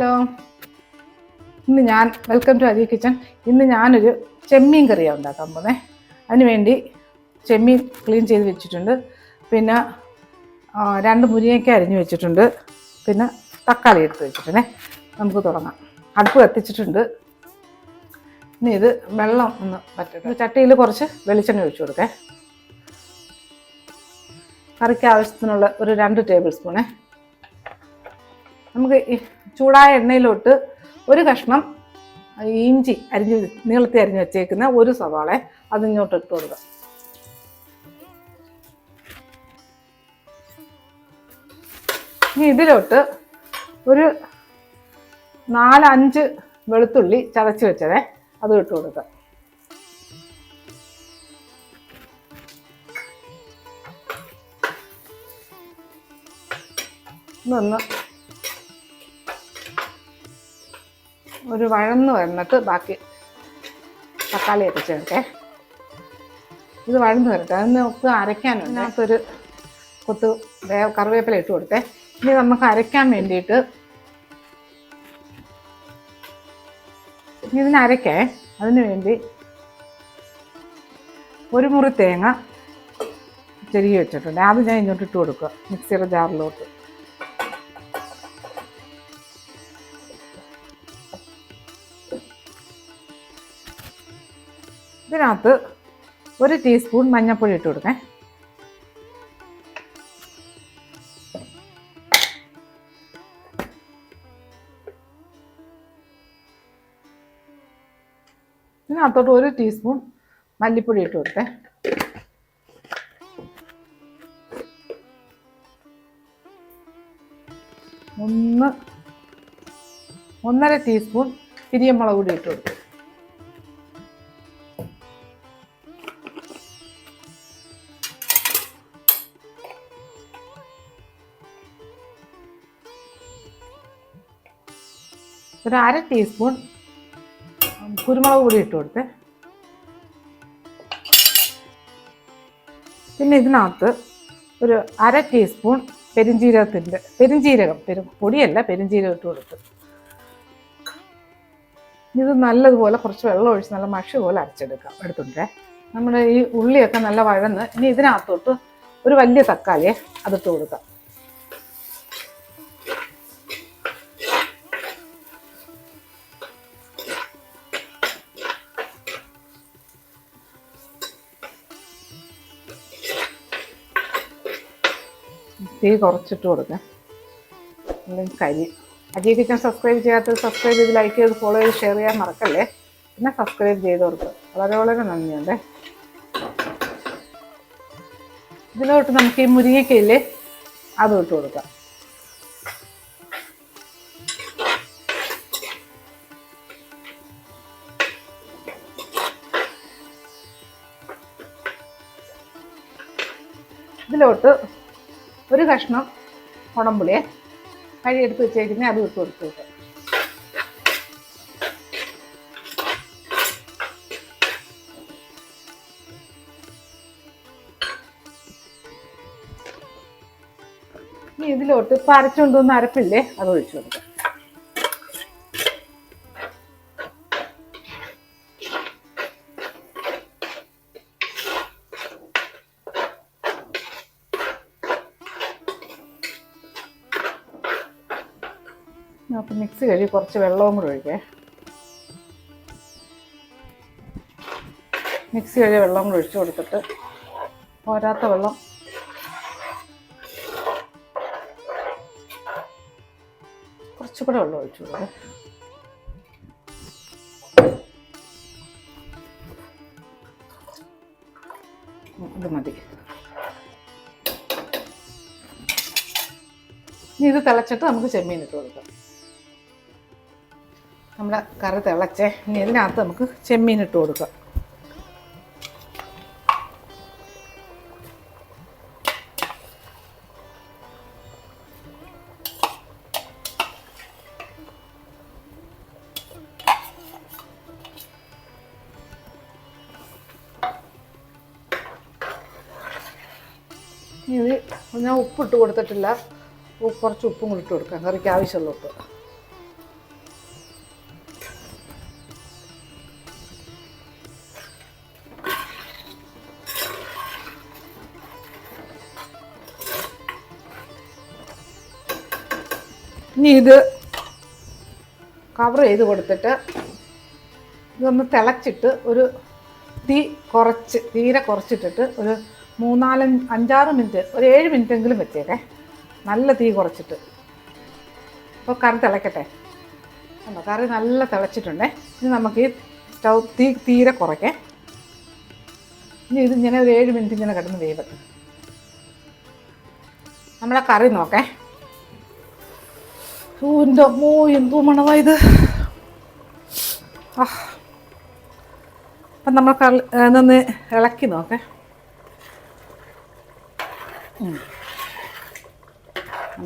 Hello. ഇന്ന് ഞാൻ welcome to Aji kitchen ഇന്ന് ഞാനൊരു ചെമ്മീൻ കറിയാണ് ഉണ്ടാക്കാൻ പോകുന്നത് അതിന് വേണ്ടി ചെമ്മീൻ ക്ലീൻ ചെയ്ത് വെച്ചിട്ടുണ്ട്. പിന്നെ രണ്ട് മുരിങ്ങയ്ക്ക അരിഞ്ഞ് വെച്ചിട്ടുണ്ട്. പിന്നെ തക്കാളി എടുത്ത് വെച്ചിട്ടുണ്ടേ. നമുക്ക് തുടങ്ങാം. അടുപ്പ് കത്തിച്ചിട്ടുണ്ട്. ഇനി ഇത് വെള്ളം ഒന്ന് പറ്റട്ടെ ചട്ടിയിൽ കുറച്ച് വെളിച്ചെണ്ണ ഒഴിച്ചു കൊടുക്കേ. കറിക്ക് ആവശ്യത്തിനുള്ള ഒരു രണ്ട് ടേബിൾ സ്പൂണേ നമുക്ക് ഈ ചൂടായ എണ്ണയിലോട്ട് ഒരു കഷ്ണം ഇഞ്ചി അരിഞ്ഞ് നീളത്തി അരിഞ്ഞ് വെച്ചേക്കുന്ന ഒരു സവാള അതിങ്ങോട്ട് ഇട്ട് കൊടുക്കുക. ഇനി ഇതിലോട്ട് ഒരു നാലഞ്ച് വെളുത്തുള്ളി ചതച്ച് വെച്ചതേ അത് ഇട്ട് കൊടുക്കുക. ഇതൊന്ന് ഒരു വഴന്ന് വന്നിട്ട് ബാക്കി തക്കാളിയൊക്കെ ചേർക്കേ. ഇത് വഴന്ന് വരട്ടെ. അതിന് ഒക്കെ അരയ്ക്കാനുണ്ട്. അതിനകത്തൊരു കൊത്ത് കറിവേപ്പില ഇട്ട് കൊടുത്തേ. ഇനി നമുക്ക് അരയ്ക്കാൻ വേണ്ടിയിട്ട് ഇതിന് അരയ്ക്കേ. അതിന് വേണ്ടി ഒരു മുറി തേങ്ങ ചെരുകി വെച്ചിട്ടുണ്ട്. അത് ഞാൻ ഇങ്ങോട്ട് ഇട്ട് കൊടുക്കുക മിക്സിയുടെ ജാറിലോട്ട്. ഇതിനകത്ത് ഒരു ടീസ്പൂൺ മഞ്ഞൾപ്പൊടി ഇട്ട് കൊടുക്കേ. ഇതിനകത്തോട്ട് ഒരു ടീസ്പൂൺ മല്ലിപ്പൊടി ഇട്ട് കൊടുത്തേ ഒന്ന് ഒന്നര ടീസ്പൂൺ പിരിയമുളക് കൂടി ഇട്ട് കൊടുത്തു ഒരു അര ടീസ്പൂൺ കുരുമുളക് പൊടി ഇട്ട് കൊടുത്ത് പിന്നെ ഇതിനകത്ത് ഒരു അര ടീസ്പൂൺ പെരിഞ്ജീരകത്തിന്റെ പെരിഞ്ജീരകം പെരു പൊടിയല്ല പെരിഞ്ജീരകം ഇട്ട് കൊടുത്ത്. ഇത് നല്ലതുപോലെ കുറച്ച് വെള്ളം ഒഴിച്ച് നല്ല മഷി പോലെ അരച്ചെടുക്കാം എടുത്തുണ്ടേ നമ്മുടെ ഈ ഉള്ളിയൊക്കെ നല്ല വഴന്ന്. ഇനി ഇതിനകത്തോട്ട് ഒരു വലിയ തക്കാളിയെ അതിട്ട് കൊടുക്കാം. തീ കുറച്ചിട്ട് കൊടുക്കാം. കരി. അജയ് കിച്ചൺ സബ്സ്ക്രൈബ് ചെയ്യാത്തത് സബ്സ്ക്രൈബ് ചെയ്ത് ലൈക്ക് ചെയ്ത് ഫോളോ ചെയ്ത് ഷെയർ ചെയ്യാൻ മറക്കല്ലേ? പിന്നെ സബ്സ്ക്രൈബ് ചെയ്തവർക്ക് വളരെ വളരെ നന്ദിയുണ്ട്. ഇതിലോട്ട് നമുക്ക് ഈ മുരിങ്ങക്കയില്ലേ അതും ഇട്ട് കൊടുക്കാം. ഇതിലോട്ട് ഒരു കഷ്ണം കുടംപുളിയെ കഴിയെടുത്ത് വെച്ചേക്കുന്ന അത് ഇട്ട് കൊടുത്തു. വിട്ടു ഇതിലോട്ട് ഇപ്പം അരച്ചുകൊണ്ടുവന്ന അരപ്പില്ലേ അത് ഒഴിച്ചു കൊടുക്കാം. നമുക്ക് മിക്സ് കഴുകി കുറച്ച് വെള്ളവും കൂടെ ഒഴിക്കേ. മിക്സി കഴുകി വെള്ളം കൂടെ ഒഴിച്ചു കൊടുത്തിട്ട് പോരാത്ത വെള്ളം. കുറച്ചുകൂടെ വെള്ളം ഒഴിച്ചു കൊടുക്കേ. ഇത് മതി. ഇനി ഇത് തിളച്ചിട്ട് നമുക്ക് ചെമ്മീൻ ഇട്ട് കൊടുക്കാം. നമ്മുടെ കറി തിളച്ചേ. ഇനി ഇതിനകത്ത് നമുക്ക് ചെമ്മീൻ ഇട്ട് കൊടുക്കാം ഇത് ഞാൻ ഉപ്പിട്ട് കൊടുത്തിട്ടില്ല. കുറച്ച് ഉപ്പും കൂടി ഇട്ട് കൊടുക്കാം. കറിക്ക് ആവശ്യമുള്ള ഉപ്പ്. ഇനി ഇത് കവർ ചെയ്ത് കൊടുത്തിട്ട് ഇതൊന്ന് തിളച്ചിട്ട് ഒരു തീ കുറച്ച് തീരെ കുറച്ചിട്ടിട്ട് ഒരു മൂന്നാൽ അഞ്ചാറ് മിനിറ്റ് ഒരു ഏഴ് മിനിറ്റ് എങ്കിലും വെച്ചേക്കേ. നല്ല തീ കുറച്ചിട്ട്. അപ്പോൾ കറി തിളക്കട്ടെ. അല്ല കറി നല്ല തിളച്ചിട്ടുണ്ടേ. ഇനി നമുക്ക് ഈ സ്റ്റൗ തീ തീരെ കുറയ്ക്കേ. ഇനി ഇതിങ്ങനെ ഒരു ഏഴ് മിനിറ്റ് ഇങ്ങനെ കിടന്ന് വേവ്. നമ്മളെ കറി നോക്കേ. എന്റെ അമ്മോ എന്തോ മണമാ ഇത്. ആ അപ്പം നമ്മൾ കളി നിന്ന് ഇളക്കി നോക്കേ.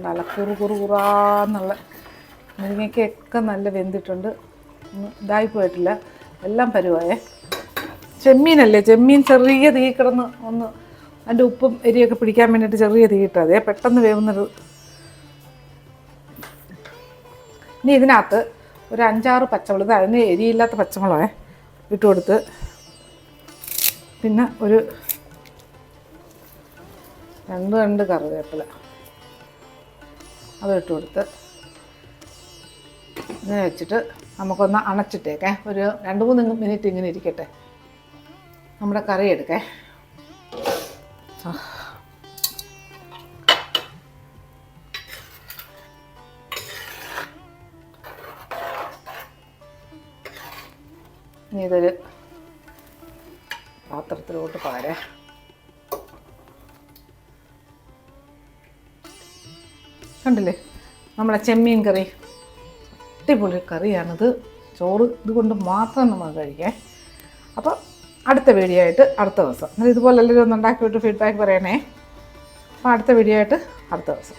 നല്ല കുറു കുറു കുറാന്നുള്ള മുരിങ്ങയ്ക്കൊക്കെ നല്ല വെന്തിട്ടുണ്ട്. ഇതായി പോയിട്ടില്ല. എല്ലാം പരുവായേ. ചെമ്മീനല്ലേ? ചെമ്മീൻ ചെറിയ തീ കിടന്ന് ഒന്ന് അതിന്റെ ഉപ്പും എരിയൊക്കെ പിടിക്കാൻ വേണ്ടിയിട്ട് ചെറിയ തീ ഇട്ടതേ പെട്ടെന്ന് വേവുന്നൊരു ഇനി ഇതിനകത്ത് ഒരു അഞ്ചാറ് പച്ചമുളക് അതിന് എരിയില്ലാത്ത പച്ചമുളകേ ഇട്ട് കൊടുത്ത് പിന്നെ ഒരു രണ്ട് രണ്ട് കറിവേപ്പില അത് ഇട്ട് കൊടുത്ത് ഇങ്ങനെ വെച്ചിട്ട് നമുക്കൊന്ന് അണച്ചിട്ടേക്കേ. ഒരു രണ്ട് മൂന്ന് മിനിറ്റ് ഇങ്ങനെ ഇരിക്കട്ടെ. നമ്മുടെ കറി എടുക്കേ. ഇതൊരു പാത്രത്തിലോട്ട് പാര. കണ്ടില്ലേ? നമ്മളെ ചെമ്മീൻ കറി. അടിപൊളി കറിയാണിത്. ചോറ് ഇതുകൊണ്ട് മാത്രം നമ്മൾ കഴിക്കാം. അപ്പോൾ അടുത്ത വീഡിയോ അടുത്ത ദിവസം. എന്നാൽ ഇതുപോലെ എല്ലാവരും ഒന്ന് ഉണ്ടാക്കിയിട്ട് ഫീഡ്ബാക്ക് പറയണേ. അപ്പോൾ അടുത്ത വീഡിയോ അടുത്ത ദിവസം.